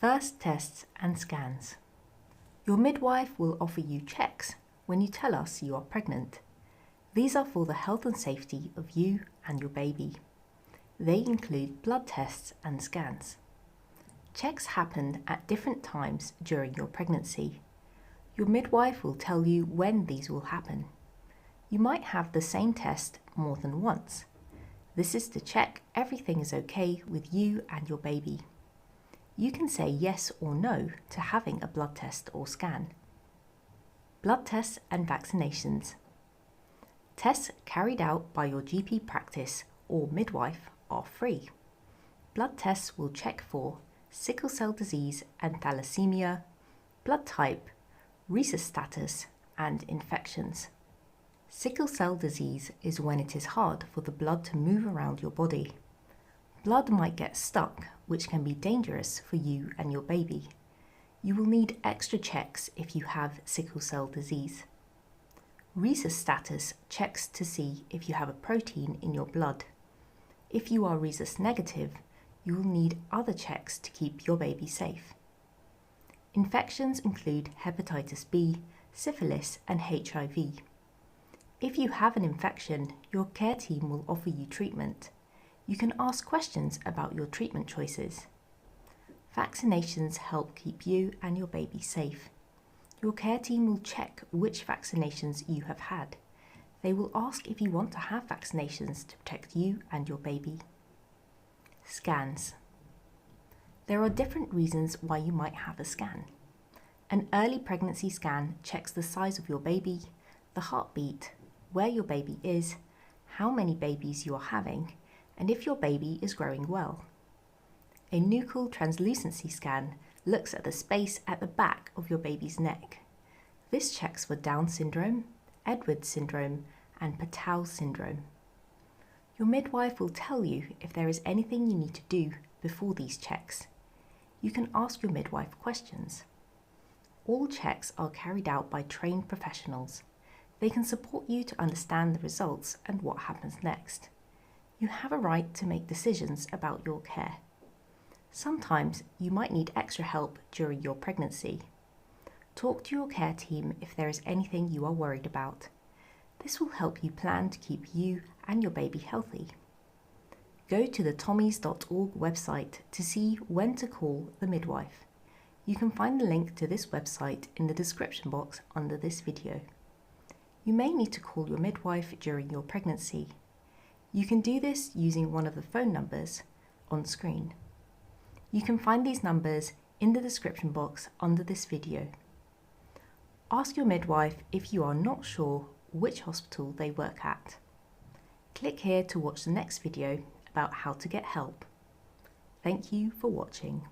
First tests and scans. Your midwife will offer you checks when you tell us you are pregnant. These are for the health and safety of you and your baby. They include blood tests and scans. Checks happen at different times during your pregnancy. Your midwife will tell you when these will happen. You might have the same test more than once. This is to check everything is okay with you and your baby. You can say yes or no to having a blood test or scan. Blood tests and vaccinations. Tests carried out by your GP practice or midwife are free. Blood tests will check for sickle cell disease and thalassemia, blood type, rhesus status, and infections. Sickle cell disease is when it is hard for the blood to move around your body. Blood might get stuck, which can be dangerous for you and your baby. You will need extra checks if you have sickle cell disease. Rhesus status checks to see if you have a protein in your blood. If you are rhesus negative, you will need other checks to keep your baby safe. Infections include hepatitis B, syphilis, and HIV. If you have an infection, your care team will offer you treatment. You can ask questions about your treatment choices. Vaccinations help keep you and your baby safe. Your care team will check which vaccinations you have had. They will ask if you want to have vaccinations to protect you and your baby. Scans. There are different reasons why you might have a scan. An early pregnancy scan checks the size of your baby, the heartbeat, where your baby is, how many babies you are having, and if your baby is growing well. A nuchal translucency scan looks at the space at the back of your baby's neck. This checks for Down syndrome, Edwards syndrome, and Patau syndrome. Your midwife will tell you if there is anything you need to do before these checks. You can ask your midwife questions. All checks are carried out by trained professionals they can support you to understand the results and what happens next. You have a right to make decisions about your care. Sometimes you might need extra help during your pregnancy. Talk to your care team if there is anything you are worried about. This will help you plan to keep you and your baby healthy. Go to the tommies.org website to see when to call the midwife. You can find the link to this website in the description box under this video. You may need to call your midwife during your pregnancy. You can do this using one of the phone numbers on screen. You can find these numbers in the description box under this video. Ask your midwife if you are not sure which hospital they work at. Click here to watch the next video about how to get help. Thank you for watching.